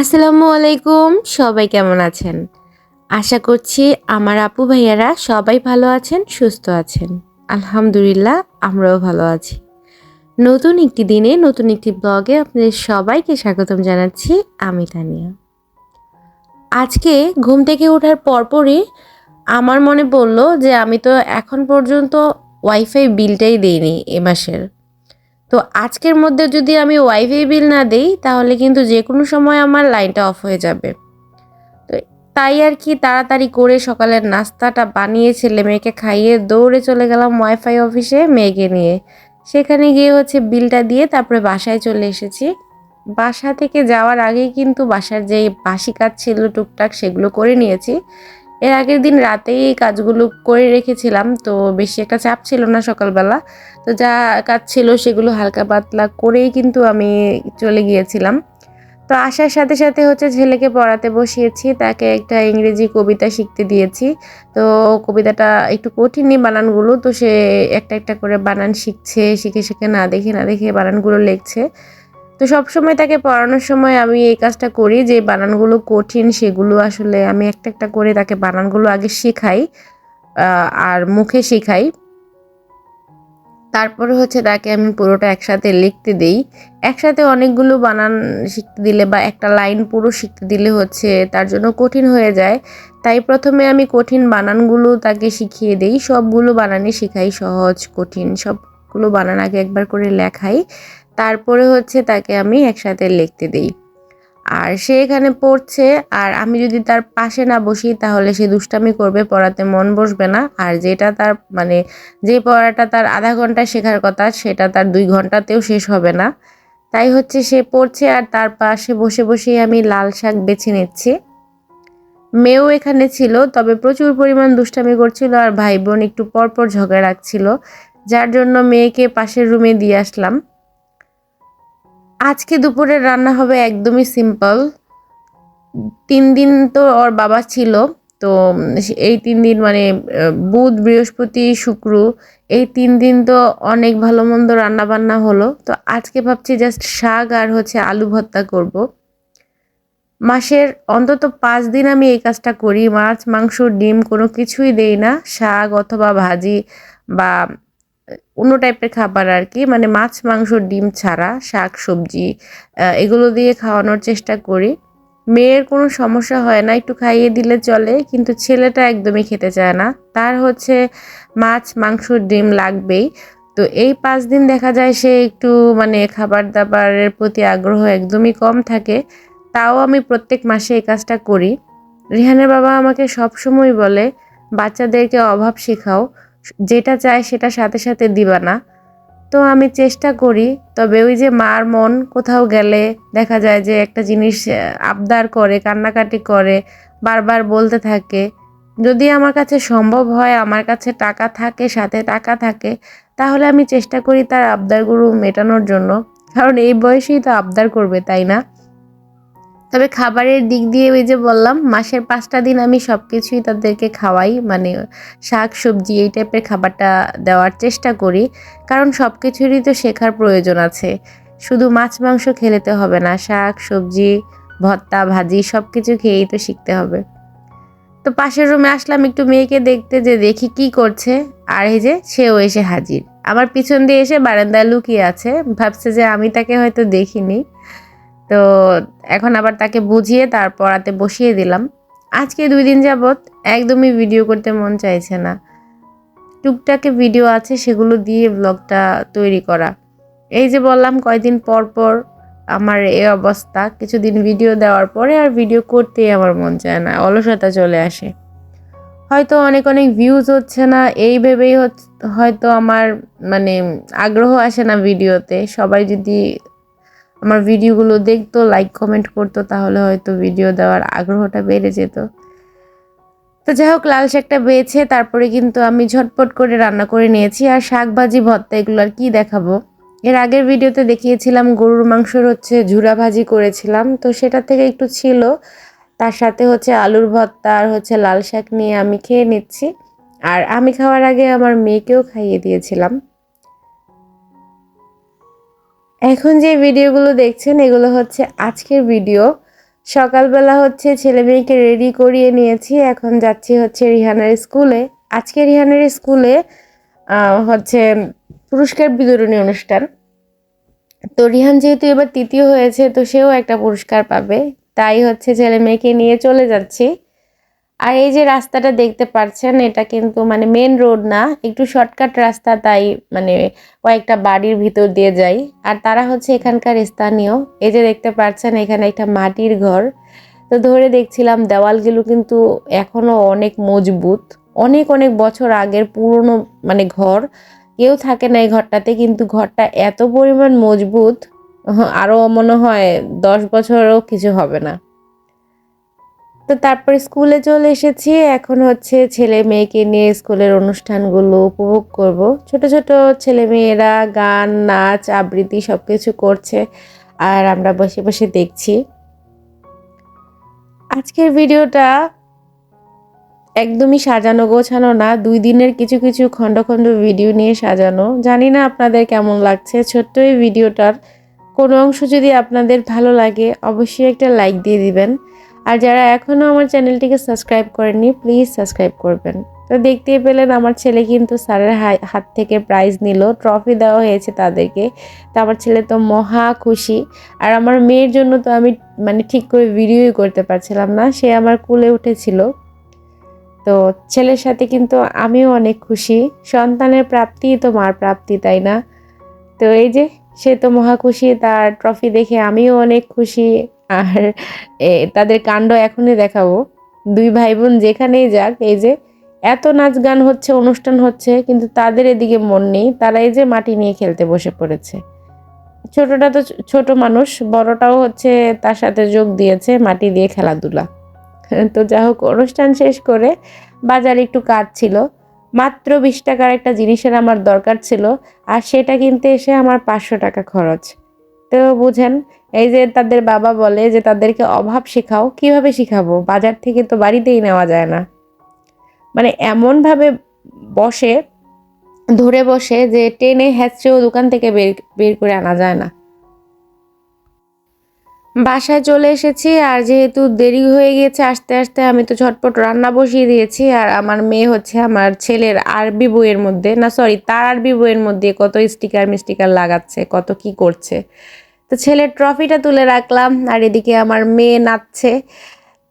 আসসালামু আলাইকুম, সবাই কেমন আছেন? আশা করছি আমার আপু ভাইয়ারা সবাই ভালো আছেন, সুস্থ আছেন। আলহামদুলিল্লাহ, আমরাও ভালো আছি। নতুন একটি দিনে, নতুন একটি ব্লগে আপনাদের সবাইকে স্বাগতম জানাচ্ছি, আমি তানিয়া। আজকে ঘুম থেকে ওঠার পরপরই আমার মনে পড়ল যে আমি তো এখন পর্যন্ত ওয়াইফাই বিলটাই দিইনি এ মাসের। তো আজকের মধ্যে যদি আমি ওয়াইফাই বিল না দিই, তাহলে কিন্তু যে কোনো সময় আমার লাইনটা অফ হয়ে যাবে। তো তাই আর কি তাড়াতাড়ি করে সকালের নাস্তাটা বানিয়ে ছেলে মেয়েকে খাইয়ে দৌড়ে চলে গেলাম ওয়াইফাই অফিসে মেয়েকে নিয়ে। সেখানে গিয়ে হচ্ছে বিলটা দিয়ে তারপরে বাসায় চলে এসেছি। বাসা থেকে যাওয়ার আগেই কিন্তু বাসার যে বাসি কাজ ছিল, টুকটাক সেগুলো করে নিয়েছি। এর আগের দিন রাতেই এই কাজগুলো করে রেখেছিলাম, তো বেশি একটা চাপ ছিল না সকালবেলা। তো যা কাজ ছিল সেগুলো হালকা পাতলা করেই কিন্তু আমি চলে গিয়েছিলাম। তো আসার সাথে সাথে হচ্ছে ছেলেকে পড়াতে বসিয়েছি, তাকে একটা ইংরেজি কবিতা শিখতে দিয়েছি। তো কবিতাটা একটু কঠিনই বানানগুলো, তো সে একটা একটা করে বানান শিখছে, শিখে শিখে না দেখে না দেখে বানানগুলো লিখছে। তো সব সময় তাকে পড়ানোর সময় আমি এই কাজটা করি যে বানানগুলো কঠিন সেগুলো আসলে আমি একটা একটা করে তাকে বানানগুলো আগে শেখাই আর মুখে শেখাই। তারপরে হচ্ছে তাকে আমি পুরোটা একসাথে লিখতে দিই। একসাথে অনেকগুলো বানান শিখতে দিলে বা একটা লাইন পুরো শিখতে দিলে হচ্ছে তার জন্য কঠিন হয়ে যায়। তাই প্রথমে আমি কঠিন বানানগুলো তাকে শিখিয়ে দিই। সবগুলো বানানই শেখাই সহজ, কঠিন। সবগুলো বানান আগে একবার করে লেখাই। তারপরে হচ্ছে তাকে আমি একসাথে লিখতে দিই। আর সে এখানে পড়ছে, আর আমি যদি তার পাশে না বসি, তাহলে সে দুষ্টামি করবে, পড়াতে মন বসবে না। আর যেটা তার মানে যে পড়াটা তার আধা ঘণ্টা শেখার কথা, সেটা তার দুই ঘন্টাতেও শেষ হবে না। তাই হচ্ছে সে পড়ছে, আর তার পাশে বসে বসেই আমি লাল শাক বেছে নিচ্ছি। মেয়েও এখানে ছিল, তবে প্রচুর পরিমাণ দুষ্টামি করছিল, আর ভাই বোন একটু পরপর ঝগড়া রাখছিল, যার জন্য মেয়েকে পাশের রুমে দিয়ে আসলাম। আজকে দুপুরের রান্না হবে একদমই সিম্পল তিন দিন তো ওর বাবা ছিল, তো এই তিন দিন মানে বুধ, বৃহস্পতি, শুক্র, এই তিন দিন তো অনেক ভালো মন্দ রান্না বান্না হলো। তো আজকে ভাবছি জাস্ট শাক আর হচ্ছে আলু ভর্তা করব। মাসের অন্তত পাঁচ দিন আমি এই কাজটা করি, মাছ, মাংস, ডিম কোনো কিছুই দেই না, শাক অথবা ভাজি বা অন্য টাইপের খাবার আর কি মানে মাছ, মাংস, ডিম ছাড়া, শাক, সবজি এগুলো দিয়ে খাওয়ানোর চেষ্টা করি। মেয়ের কোনো সমস্যা হয় না, একটু খাইয়ে দিলে চলে, কিন্তু ছেলেটা একদমই খেতে চায় না। তার হচ্ছে মাছ, মাংস, ডিম লাগবেই। তো এই পাঁচ দিন দেখা যায় সে একটু মানে খাবার দাবারের প্রতি আগ্রহ একদমই কম থাকে। তাও আমি প্রত্যেক মাসে এই কাজটা করি। রিহানের বাবা আমাকে সবসময় বলে, বাচ্চাদেরকে অভাব শেখাও। যেটা চায় সেটা সাথে সাথে দিবা না। তো আমি চেষ্টা করি, তবে ওই যে মার মন কোথাও গেলে দেখা যায় যে একটা জিনিস আবদার করে, কান্নাকাটি করে, বারবার বলতে থাকে। যদি আমার কাছে সম্ভব হয়, আমার কাছে টাকা থাকে, সাথে টাকা থাকে, তাহলে আমি চেষ্টা করি তার আবদারগুলো মেটানোর জন্য। কারণ এই বয়সেই তো আবদার করবে, তাই না? তবে খাবারের দিক দিয়ে ওই যে বললাম, মাসের পাঁচটা দিন আমি সব কিছুই তাদেরকে খাওয়াই মানে শাক, সবজি এই টাইপের খাবারটা দেওয়ার চেষ্টা করি। কারণ সব কিছুরই তো শেখার প্রয়োজন আছে। শুধু মাছ, মাংস খেলেতে হবে না, শাক, সবজি, ভর্তা, ভাজি সব কিছু খেয়েই তো শিখতে হবে। তো পাশের রুমে আসলাম, একটু মেয়েকে দেখতে যে দেখি কি করছে, আর এই যে সেও এসে হাজির। আমার পিছন দিয়ে এসে বারান্দায় লুকিয়ে আছে, ভাবছে যে আমি তাকে হয়তো দেখিনি। তো এখন আবার তাকে বুঝিয়ে তার পড়াতে বসিয়ে দিলাম। আজকে দুই দিন যাবৎ একদমই ভিডিও করতে মন চাইছে না। টুকটাকে ভিডিও আছে সেগুলো দিয়ে ব্লগটা তৈরি করা। এই যে বললাম, কয়দিন পর পর আমার এই অবস্থা। কিছুদিন ভিডিও দেওয়ার পরে আর ভিডিও করতেই আমার মন চায় না, অলসতা চলে আসে। হয়তো অনেক অনেক ভিউজ হচ্ছে না, এই ভেবেই হয়তো আমার মানে আগ্রহ আসে না ভিডিওতে সবাই যদি আমার ভিডিওগুলো দেখতো লাইক কমেন্ট করতো, তাহলে হয়তো ভিডিও দেওয়ার আগ্রহটা বেড়ে যেত। তো যাই হোক, লাল শাকটা বেছে তারপরে কিন্তু আমি ঝটপট করে রান্না করে নিয়েছি। আর শাক ভাজি ভর্তা, এগুলো আর কী দেখাবো? এর আগের ভিডিওতে দেখিয়েছিলাম গরুর মাংসর হচ্ছে ঝুরা ভাজি করেছিলাম। তো সেটা থেকে একটু ছিল। তার সাথে হচ্ছে আলুর ভর্তা আর হচ্ছে লাল শাক নিয়ে আমি খেয়ে নিচ্ছি। আর আমি খাওয়ার আগে আমার মেয়েকেও খাইয়ে দিয়েছিলাম। এখন যে ভিডিওগুলো দেখছেন, এগুলো হচ্ছে আজকের ভিডিও। সকালবেলা হচ্ছে ছেলে মেয়েকে রেডি করিয়ে নিয়েছি। এখন যাচ্ছি হচ্ছে রিহানের স্কুলে। আজকে রিহানের স্কুলে হচ্ছে পুরস্কার বিতরণী অনুষ্ঠান। তো রিহান যেহেতু এবার তৃতীয় হয়েছে, তো সেও একটা পুরস্কার পাবে। তাই হচ্ছে ছেলে মেয়েকে নিয়ে চলে যাচ্ছি। আর এই যে রাস্তাটা দেখতে পাচ্ছেন এটা কিন্তু মানে মেন রোড না একটু শর্টকাট রাস্তা তাই মানে কয়েকটা বাড়ির ভিতর দিয়ে যাই। আর তারা হচ্ছে এখানকার স্থানীয়। এই যে দেখতে পাচ্ছেন এখানে একটা মাটির ঘর। তো ধরে দেখছিলাম দেওয়ালগুলো কিন্তু এখনও অনেক মজবুত। অনেক অনেক বছর আগের পুরনো মানে ঘর। কেউ থাকে না এই ঘরটাতে কিন্তু ঘরটা এত পরিমাণ মজবুত আহ, আরও মনে হয় দশ বছরও কিছু হবে না। তো তারপরে স্কুলে চলে এসেছি। এখন হচ্ছে ছেলে মেয়েকে নিয়ে স্কুলের অনুষ্ঠানগুলো উপভোগ করব। ছোট ছোট ছেলে মেয়েরা গান, নাচ, আবৃত্তি সব কিছু করছে আর আমরা বসে বসে দেখছি। আজকের ভিডিওটা একদমই সাজানো, গোছানো না, দুই দিনের কিছু কিছু খণ্ড খণ্ড ভিডিও নিয়ে সাজানো। জানি না আপনাদের কেমন লাগছে। ছোট্ট এই ভিডিওটার কোনো অংশ যদি আপনাদের ভালো লাগে, অবশ্যই একটা লাইক দিয়ে দিবেন। আর যারা এখনও আমার চ্যানেলটিকে সাবস্ক্রাইব করেননি প্লিজ সাবস্ক্রাইব করবেন। তো দেখতেই পেলেন আমার ছেলে কিন্তু স্যারের হাত থেকে প্রাইজ নিল ট্রফি দেওয়া হয়েছে তাদেরকে। তো আমার ছেলে তো মহা খুশি। আর আমার মেয়ের জন্য তো আমি মানে ঠিক করে ভিডিওই করতে পারছিলাম না, সে আমার কুলে উঠেছিল। তো ছেলের সাথে কিন্তু আমিও অনেক খুশি। সন্তানের প্রাপ্তি তো মার প্রাপ্তি, তাই না? তো এই যে সে তো মহা খুশি, তার ট্রফি দেখে আমিও অনেক খুশি। আর তাদের কাণ্ড এখনই দেখাবো। দুই ভাই বোন যেখানেই যাক, এই যে এত নাচ গান হচ্ছে, অনুষ্ঠান হচ্ছে, কিন্তু তাদের এদিকে মন নেই। তারা এই যে মাটি নিয়ে খেলতে বসে পড়েছে। ছোটটা তো ছোট মানুষ, বড়টাও হচ্ছে তার সাথে যোগ দিয়েছে মাটি দিয়ে খেলাধুলা। তো যা হোক, অনুষ্ঠান শেষ করে বাজারে একটু কাজ ছিল। মাত্র বিশ টাকার একটা জিনিসের আমার দরকার ছিল, আর সেটা কিনতে এসে আমার পাঁচশো টাকা খরচ। তো বুঝেন এই যে তাদের বাবা বলে যে তাদেরকে অভাব শেখাও, কীভাবে শিখাবো? বাজার থেকে তো বাড়িতেই নেওয়া যায় না। মানে এমনভাবে বসে, ধরে বসে যে টেনে হ্যাচড়েও দোকান থেকে বের বের করে আনা যায় না। বাসায় চলে এসেছি আর যেহেতু দেরি হয়ে গিয়েছে আস্তে আস্তে আমি তো ঝটপট রান্না বসিয়ে দিয়েছি আর আমার মেয়ে হচ্ছে আমার ছেলের আরবি বইয়ের মধ্যে, না সরি তার আরবি বইয়ের মধ্যে কত স্টিকার মিস্টিকার লাগাচ্ছে, কত কি করছে। তো ছেলের ট্রফিটা তুলে রাখলাম, আর এদিকে আমার মেয়ে নাচছে।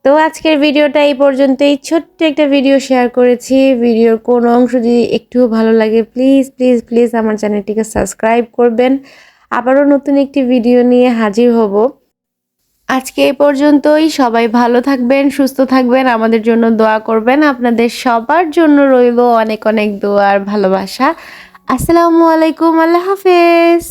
তো আজকের ভিডিওটা এই পর্যন্তই। ছোট্ট একটা ভিডিও শেয়ার করেছি। ভিডিওর কোনো অংশ যদি একটুও ভালো লাগে প্লিজ প্লিজ প্লিজ আমার চ্যানেলটিকে সাবস্ক্রাইব করবেন। আবারও নতুন একটি ভিডিও নিয়ে হাজির হব। আজকে এই পর্যন্তই। সবাই ভালো থাকবেন, সুস্থ থাকবেন, আমাদের জন্য দোয়া করবেন। আপনাদের সবার জন্য রইল অনেক অনেক দোয়া আর ভালোবাসা। আসসালামু আলাইকুম, আল্লাহ হাফেজ।